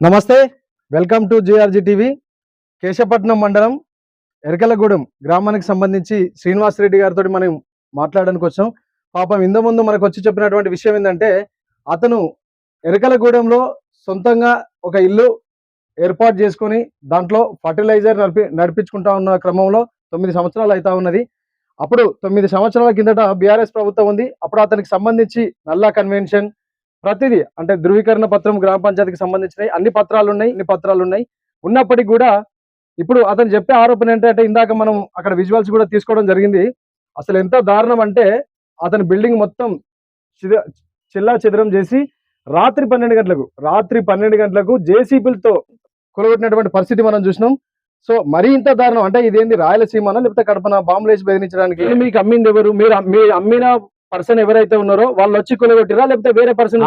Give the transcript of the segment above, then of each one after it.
నమస్తే welcome to GRG TV. Keshapatnam mandal Erakalagudem గ్రామానికి సంబంధించి శ్రీనివాస్ రెడ్డి గారితో మనం మాట్లాడడానికి వచ్చాం. పాపం ఇంత ముందు మనకు వచ్చి చెప్పినటువంటి విషయం ఏంటంటే అతను ఎరకలగూడెంలో సొంతంగా ఒక ఇల్లు ఏర్పాటు చేసుకొని దాంట్లో ఫర్టిలైజర్ నడిపి నడిపించుకుంటా ఉన్న క్రమంలో తొమ్మిది సంవత్సరాలు అవుతా ఉన్నది. అప్పుడు తొమ్మిది సంవత్సరాల కిందట బీఆర్ఎస్ ప్రభుత్వం ఉంది. అప్పుడు అతనికి సంబంధించి నల్లా కన్వెన్షన్ ప్రతిదీ అంటే ధృవీకరణ పత్రం గ్రామ పంచాయతీకి సంబంధించినవి అన్ని పత్రాలు ఉన్నాయి అన్ని పత్రాలు ఉన్నాయి ఉన్నప్పటికీ కూడా ఇప్పుడు అతను చెప్పే ఆరోపణ ఏంటంటే ఇందాక మనం అక్కడ విజువల్స్ కూడా తీసుకోవడం జరిగింది. అసలు ఎంత దారుణం అంటే అతని బిల్డింగ్ మొత్తం చిద- చిల్లా చెదరం చేసి రాత్రి పన్నెండు గంటలకు రాత్రి పన్నెండు గంటలకు జేసీబీలతో కొలగొట్టినటువంటి పరిస్థితి మనం చూసినాం. సో మరీ ఇంత దారుణం అంటే ఇదేంది రాయలసీమనా లేకపోతే కడపన బాంబులేసి బెదిరించడానికి? మీకు అమ్మింది ఎవరు? మీరు మీ అమ్మిన పర్సన్ ఎవరైతే ఉన్నారో వాళ్ళు వచ్చి కొలగొట్టిరా లేకపోతే వేరే పర్సన్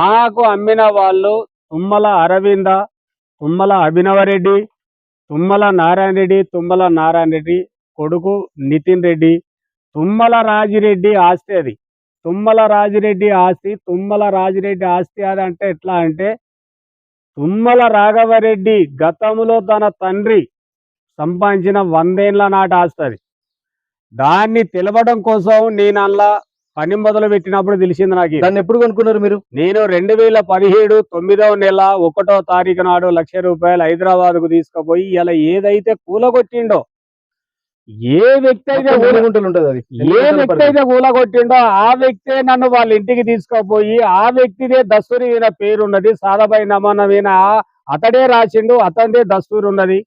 మాకు అమ్మిన వాళ్ళు తుమ్మల అరవింద తుమ్మల అభినవరెడ్డి తుమ్మల నారాయణ రెడ్డి తుమ్మల నారాయణ రెడ్డి కొడుకు నితిన్ రెడ్డి తుమ్మల రాజిరెడ్డి ఆస్తి అది. తుమ్మల రాజిరెడ్డి ఆస్తి తుమ్మల రాజిరెడ్డి ఆస్తి అది అంటే ఎట్లా అంటే తుమ్మల రాఘవరెడ్డి గతంలో తన తండ్రి సంపాదించిన వందేళ్ళ నాటి ఆస్తి అది. దాన్ని తెలవడం కోసం నేను అలా పని మొదలు పెట్టినప్పుడు తెలిసింది నాకు. దాన్ని ఎప్పుడు కొనుక్కున్నారు మీరు? నేను రెండు వేల పదిహేడు తొమ్మిదవ నెల ఒకటో తారీఖు నాడు లక్ష రూపాయలు హైదరాబాద్కు తీసుకుపోయి ఇలా ఏదైతే కూలగొట్టిండో ఏ వ్యక్తి అయితే అది. ఏ వ్యక్తి అయితే కూలగొట్టిండో ఆ వ్యక్తే నన్ను వాళ్ళ ఇంటికి తీసుకుపోయి ఆ వ్యక్తిదే దస్తూరి పేరున్నది. సాదాబాయి నమూనా మీద అతడే రాసిండు అతనిదే దస్తూరి ఉన్నది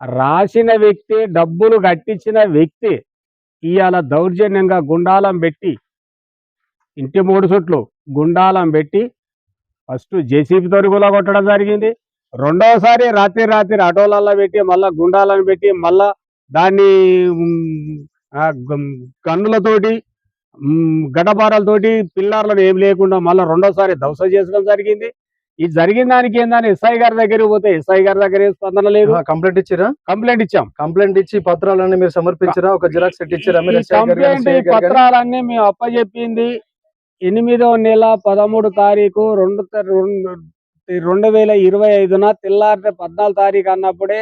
రాసిన వ్యక్తి డబ్బులు కట్టించిన వ్యక్తి ఇవాళ దౌర్జన్యంగా గుండాలం పెట్టి ఇంటి మూడు చుట్లు గుండాలం పెట్టి ఫస్ట్ జేసీబీ తోటి కొట్టడం జరిగింది. రెండవసారి రాత్రి రాత్రి ఆటోలల్లో పెట్టి మళ్ళా గుండాలను పెట్టి మళ్ళా దాన్ని కన్నులతోటి గన్నులతోటి గడ్డపారలతోటి పిల్లర్లను ఏం లేకుండా మళ్ళీ రెండోసారి దవస చేసుకోవడం జరిగింది. ఇది జరిగిన దానికి ఏందని ఎస్ఐ గారి దగ్గరికి పోతే ఎస్ఐ గారి దగ్గర ఏం స్పందన లేదు కంప్లైంట్ ఇచ్చిరా కంప్లైంట్ ఇచ్చాం కంప్లైంట్ ఇచ్చి పత్రాలన్నీ మీరు సమర్పించారా ఒక జిరాక్స్ సెట్ ఇచ్చారా కంప్లైంట్? పత్రాలన్నీ మేము అప్పచెప్పింది ఎనిమిదవ నెల పదమూడు తారీఖు రెండు రెండు వేల ఇరవై ఐదున తెల్లారి పద్నాలుగు తారీఖు అన్నప్పుడే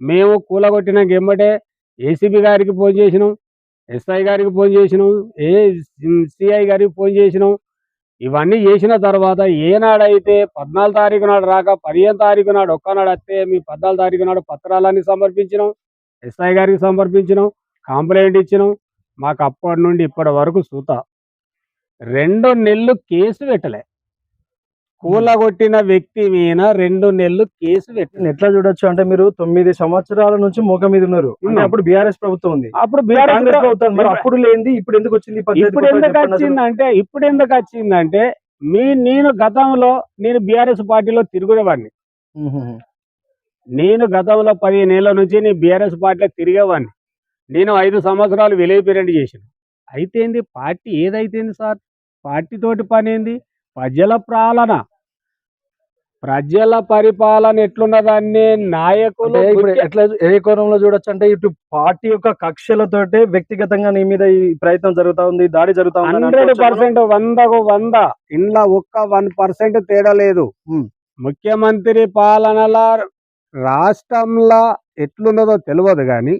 మేము కూలగొట్టిన గెమ్మటే ఏసీబీ గారికి ఫోన్ చేసినాం ఎస్ఐ గారికి ఫోన్ చేసినాం ఏ సిఐ గారికి ఫోన్ చేసినాం ఇవన్నీ చేసిన తర్వాత ఏనాడైతే పద్నాలుగు తారీఖు నాడు రాక పదిహేను తారీఖు నాడు ఒక్కనాడు వస్తే మీ పద్నాలుగు తారీఖు నాడు పత్రాలన్నీ సమర్పించినాం ఎస్ఐ గారికి సమర్పించినాం కంప్లైంట్ ఇచ్చినాం. మాకు అప్పటి నుండి ఇప్పటి వరకు సూత. రెండు నెలలు కేసు పెట్టలే. కూలగొట్టిన వ్యక్తి మీద రెండు నెలలు కేసు పెట్టలే దీన్ని ఎట్లా చూడొచ్చు అంటే మీరు తొమ్మిది సంవత్సరాల నుంచి మోక మీద ఉన్నారు. అప్పుడు బీఆర్ఎస్ ప్రభుత్వం ఉంది. అప్పుడు బీఆర్ఎస్ ప్రభుత్వం అప్పుడు లేనిది ఇప్పుడు ఎందుకు వచ్చింది? ఇప్పుడు ఎందుకు. వచ్చిందంటే ఇప్పుడు ఎందుకు వచ్చిందంటే మీ నేను గతంలో నేను బీఆర్ఎస్ పార్టీలో తిరుగునేవాడిని మ్మ్. నేను గతంలో పదిహేను ఏళ్ళ నుంచి నేను బీఆర్ఎస్ పార్టీలో తిరిగేవాడిని. నేను ఐదు సంవత్సరాలు విలేజ్ పీరియడ్ చేసిన అయితే ఏంది పార్టీ ఏదైతేంది సార్? పార్టీ తోటి పని ఏంది ప్రజల పాలన ప్రజల పరిపాలన ఎట్లున్నదాన్ని నాయకులు ఎట్లా ఏ కోణంలో చూడొచ్చు అంటే ఇటు పార్టీ యొక్క కక్షలతోటే వ్యక్తిగతంగా నీ మీద ఈ ప్రయత్నం జరుగుతా ఉంది దాడి జరుగుతా ఉంది హండ్రెడ్? పర్సెంట్ వందకు వంద ఇంట్లో ఒక్క వన్ పర్సెంట్ తేడా లేదు. ముఖ్యమంత్రి పాలనలో రాష్ట్రంలో ఎట్లున్నదో తెలియదు కానీ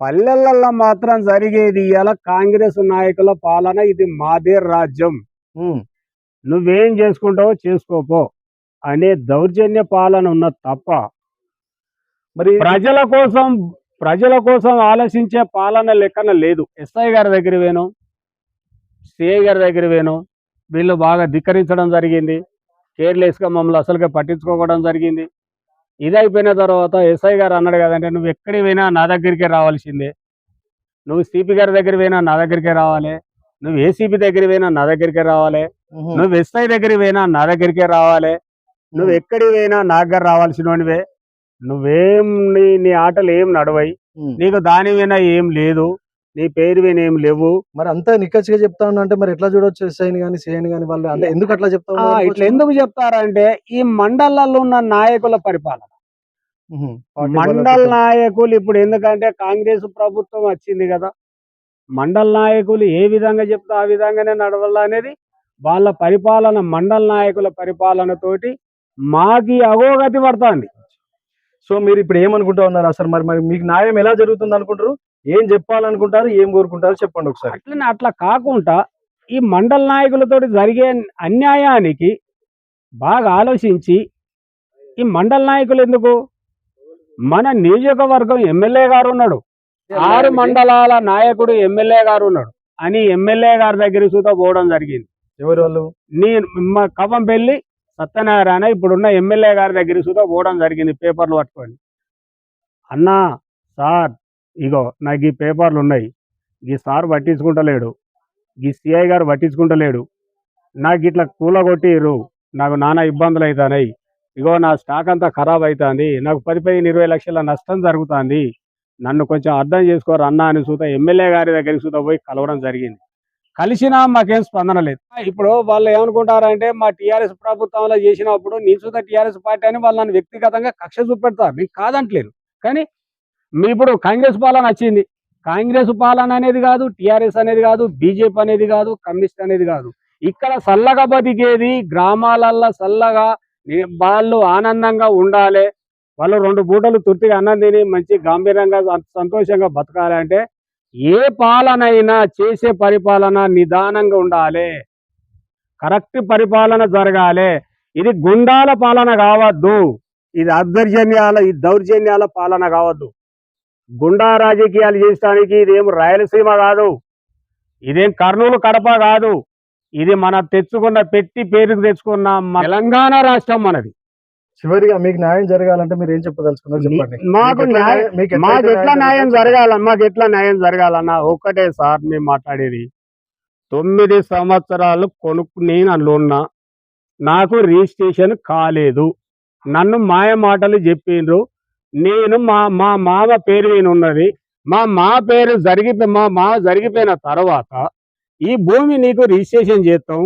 పల్లెలలో మాత్రం జరిగేది ఇవాళ కాంగ్రెస్ నాయకుల పాలన ఇది మాదే రాజ్యం. నువ్వేం చేసుకుంటావో చేసుకోపో అనే దౌర్జన్య పాలన ఉన్న తప్ప మరి ప్రజల కోసం ప్రజల కోసం ఆలోచించే పాలన లెక్కన లేదు. ఎస్ఐ గారి దగ్గర వేను సిఐ గారి దగ్గర వేను వీళ్ళు బాగా ధిక్కరించడం జరిగింది. కేర్లెస్గా మమ్మల్ని అసలుగా పట్టించుకోవడం జరిగింది. ఇది అయిపోయిన తర్వాత ఎస్ఐ గారు అన్నాడు కదంటే నువ్వు ఎక్కడికి పోయినా నా దగ్గరికే రావాల్సిందే. నువ్వు సిపి గారి దగ్గర పోయినా నా దగ్గరికే రావాలి. నువ్వు ఏసీపీ దగ్గర పోయినా నా దగ్గరికే రావాలి. నువ్వు ఎస్ఐ దగ్గరికి పోయినా నా దగ్గరికే రావాలి. నువ్వు ఎక్కడికి పోయినా నా దగ్గర రావాల్సినవనివే నువ్వేం నీ నీ ఆటలు ఏం నడవై. నీకు దాని విన ఏం లేదు. నీ పేరు విన ఏం లేవు. మరి అంతా నిక్కచ్చిగా చెప్తా ఉన్నా అంటే మరి ఎట్లా చూడొచ్చు ఎస్ఐని కానీ సిఐని కానీ వాళ్ళు? అంటే ఎందుకు అట్లా చెప్తా ఇట్లా ఎందుకు చెప్తారంటే ఈ మండలాల్లో ఉన్న నాయకుల పరిపాలన. మండల. నాయకులు ఇప్పుడు ఎందుకంటే కాంగ్రెస్ ప్రభుత్వం వచ్చింది కదా. మండల నాయకులు ఏ విధంగా చెప్తే ఆ విధంగానే నడవాలనేది వాళ్ళ పరిపాలన మండల నాయకుల పరిపాలనతోటి మాకు అగోగతి పడుతుంది. సో మీరు ఇప్పుడు ఏమనుకుంటా ఉన్నారు? అసలు మరి మరి మీకు న్యాయం ఎలా జరుగుతుంది అనుకుంటారు? ఏం చెప్పాలనుకుంటారు? ఏం కోరుకుంటారు? చెప్పండి ఒకసారి. అట్లనే అట్లా కాకుండా ఈ మండల నాయకులతో జరిగే అన్యాయానికి బాగా ఆలోచించి ఈ మండల నాయకులు ఎందుకు? మన నియోజకవర్గం ఎమ్మెల్యే గారు ఉన్నాడు. ఆరు మండలాల నాయకుడు ఎమ్మెల్యే గారు ఉన్నాడు. అని ఎమ్మెల్యే గారి దగ్గరికి సుతా పోవడం జరిగింది. ఎవరు వాళ్ళు? నేను మా కవ్వంపల్లి సత్యనారాయణ ఇప్పుడున్న ఎమ్మెల్యే గారి దగ్గరికి సుతా పోవడం జరిగింది. పేపర్లు పట్టుకొని అన్నా సార్ ఇగో నాకు ఈ పేపర్లు ఉన్నాయి. ఈ సార్ పట్టించుకుంటలేడు. ఈ సిఐ గారు పట్టించుకుంటలేడు. నాకు ఇట్లా కూలగొట్టిర్రు. నాకు నానా ఇబ్బందులు అవుతున్నాయి ఇగో నా స్టాక్ అంతా ఖరాబ్ అవుతుంది నాకు పది పదిహేను ఇరవై లక్షల నష్టం జరుగుతుంది. నన్ను కొంచెం అర్థం చేసుకోరు అన్న అని సూత ఎమ్మెల్యే గారి దగ్గరికి సూత పోయి కలవడం జరిగింది. కలిసినా మాకేం స్పందన లేదు. ఇప్పుడు వాళ్ళు ఏమనుకుంటారంటే మా టీఆర్ఎస్ ప్రభుత్వంలో చేసినప్పుడు నేను సుధా టీఆర్ఎస్ పార్టీ అని వాళ్ళు నన్ను వ్యక్తిగతంగా కక్ష చూపెడతారు. నేను కాదంటలేను. కానీ మీ ఇప్పుడు కాంగ్రెస్ పాలన వచ్చింది. కాంగ్రెస్ పాలన అనేది కాదు టీఆర్ఎస్ అనేది కాదు బీజేపీ అనేది కాదు కమ్యూనిస్ట్ అనేది కాదు. ఇక్కడ చల్లగా బతికేది గ్రామాలల్లో చల్లగా వాళ్ళు ఆనందంగా ఉండాలి. వాళ్ళు రెండు పూటలు తృప్తిగా అన్నం తిని మంచి గంభీరంగా సంతోషంగా బతకాలంటే ఏ పాలనైనా చేసే పరిపాలన నిదానంగా ఉండాలి. కరెక్ట్ పరిపాలన జరగాలి. ఇది గుండాల పాలన కావద్దు. ఇది అర్ధర్జన్యాల ఈ దౌర్జన్యాల పాలన కావద్దు. గుండా రాజకీయాలు చేయడానికి ఇదేం రాయలసీమ కాదు. ఇదేం కర్నూలు కడప కాదు. ఇది మన తెచ్చుకున్న పెట్టి పేరుకు తెచ్చుకున్న తెలంగాణ రాష్ట్రం మనది. చివరిగా మీకు న్యాయం జరగాలంటే మీరు ఏం చెప్పదలుచుకున్నారు? చెప్పండి. మాకు మీకు ఎట్లా న్యాయం జరగాల? మాకు ఎట్లా న్యాయం జరగాలన్న ఒక్కటే సార్ మేము మాట్లాడేది. తొమ్మిది సంవత్సరాలు కొనుక్కు నేను అందులో ఉన్నా నాకు రిజిస్ట్రేషన్ కాలేదు. నన్ను మాయ మాటలు చెప్పిండ్రు. నేను మా మా మామ పేరు మీద ఉన్నది. మా మా పేరు జరిగిపో మా మామ జరిగిపోయిన తర్వాత ఈ భూమి నీకు రిజిస్ట్రేషన్ చేస్తాం.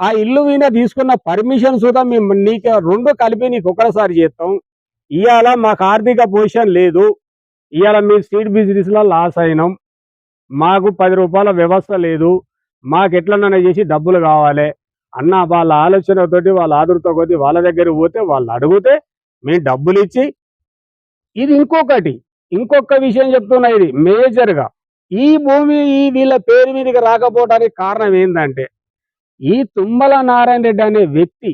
ఆ ఇల్లు మీద తీసుకున్న పర్మిషన్ సుధా మేము నీకు రెండు కలిపి నీకు ఒకసారి చేస్తాం. ఇవాళ మాకు ఆర్థిక పొజిషన్ లేదు. ఇవాళ మీ స్ట్రీట్ బిజినెస్లో లాస్ అయినాం. మాకు పది రూపాయల వ్యవస్థ లేదు. మాకు ఎట్లన్నా చేసి డబ్బులు కావాలి. అన్న వాళ్ళ ఆలోచనతోటి వాళ్ళ ఆదురుతో కొద్ది వాళ్ళ దగ్గర పోతే వాళ్ళు అడిగితే మేము డబ్బులు ఇచ్చి ఇది ఇంకొకటి. ఇంకొక విషయం చెప్తున్నా ఇది మేజర్గా ఈ భూమి ఈ వీళ్ళ పేరు మీదకి రాకపోవడానికి కారణం ఏంటంటే ఈ తుమ్మల నారాయణ రెడ్డి అనే వ్యక్తి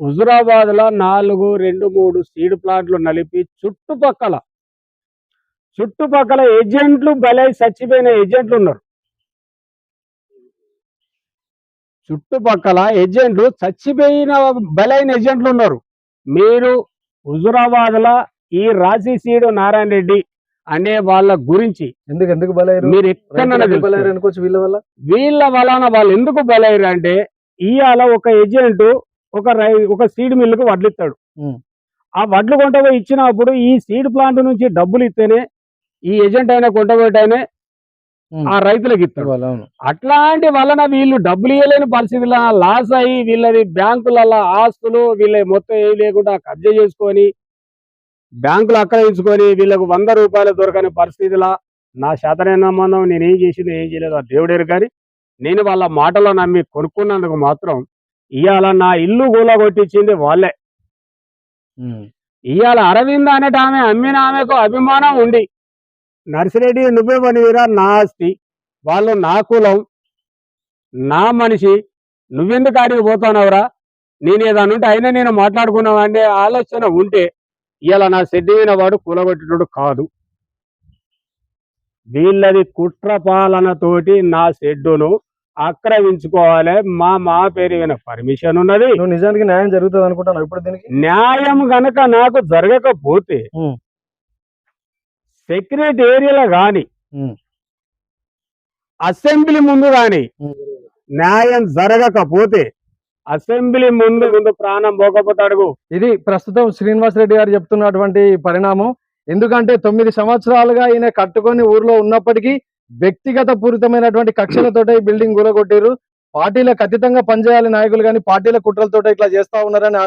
హుజురాబాద్లో నాలుగు రెండు మూడు సీడ్ ప్లాంట్లు నలిపి చుట్టుపక్కల చుట్టుపక్కల ఏజెంట్లు బలై చచ్చిపోయిన ఏజెంట్లు ఉన్నారు. చుట్టుపక్కల ఏజెంట్లు చచ్చిపోయిన బలైన ఏజెంట్లు ఉన్నారు. మీరు హుజురాబాద్లో ఈ రాశి సీడు నారాయణ రెడ్డి అనే వాళ్ళ గురించి ఎందుకు ఎందుకు బలయ్యారు మీరు బలయ్యారు. అనుకోవచ్చు వీళ్ళ వల్ల వీళ్ళ వలన వాళ్ళు ఎందుకు బలయ్యారు అంటే ఇవాళ ఒక ఏజెంట్ ఒక రై ఒక సీడ్ మిల్లుకు వడ్లు ఇస్తాడు. ఆ వడ్లు కొంటపోయి ఇచ్చినప్పుడు ఈ సీడ్ ప్లాంట్ నుంచి డబ్బులు ఇస్తేనే ఈ ఏజెంట్ అయినా ఉమ్. ఆ రైతులకు అవును అట్లాంటి వలన వీళ్ళు డబ్బులు ఇవ్వలేని పరిస్థితుల్లో లాస్ అయ్యి వీళ్ళది బ్యాంకులలో ఆస్తులు వీళ్ళ మొత్తం ఏం లేకుండా కబ్జా చేసుకొని బ్యాంకులు ఆక్రమించుకొని వీళ్ళకు వంద రూపాయలు దొరకని పరిస్థితిలా నా శాతనైన సంబంధం నేను ఏం చేసింది ఏం చేయలేదు. ఆ దేవుడేరు కానీ నేను వాళ్ళ మాటలో నమ్మి కొనుక్కున్నందుకు మాత్రం ఇవాళ నా ఇల్లు గూలగొట్టించింది వాళ్ళే. ఇవాళ అరవింద్ అనేట ఆమె అమ్మిన ఆమెకు అభిమానం ఉంది. నర్సిరెడ్డి నువ్వే పనివిరా నా ఆస్తి. వాళ్ళు నా కులం నా మనిషి. నువ్వెందుకు ఆడికి పోతున్నావురా? నేను ఏదైనా ఉంటే అయినా నేను మాట్లాడుకున్నావు అంటే ఆలోచన ఉంటే ఇలా నా సెడ్డిన వాడు కూలగొట్టేటోడు కాదు వీళ్ళది కుట్ర పాలనతోటి నా షెడ్డును ఆక్రమించుకోవాలి మా మా పేరు మీద పర్మిషన్ ఉన్నది నువ్వు నిజానికి న్యాయం జరుగుతుంది అనుకుంటాను ఇప్పుడు దీనికి న్యాయం గనక నాకు జరగకపోతే. సెక్రటేరియల్ గాని. అసెంబ్లీ ముందు గాని. న్యాయం జరగకపోతే అసెంబ్లీ ముందు ముందు ప్రాణం పోకపోతాడు అడుగు. ఇది ప్రస్తుతం శ్రీనివాస్ రెడ్డి గారు చెప్తున్నటువంటి పరిణామం. ఎందుకంటే తొమ్మిది సంవత్సరాలుగా ఈయన కట్టుకొని ఊర్లో ఉన్నప్పటికీ వ్యక్తిగత పూరితమైనటువంటి కక్షలతోటే ఈ బిల్డింగ్ కూలగొట్టారు పార్టీలకు అతీతంగా పనిచేయాలి నాయకులు కానీ పార్టీల కుట్రలతో ఇట్లా చేస్తా ఉన్నారని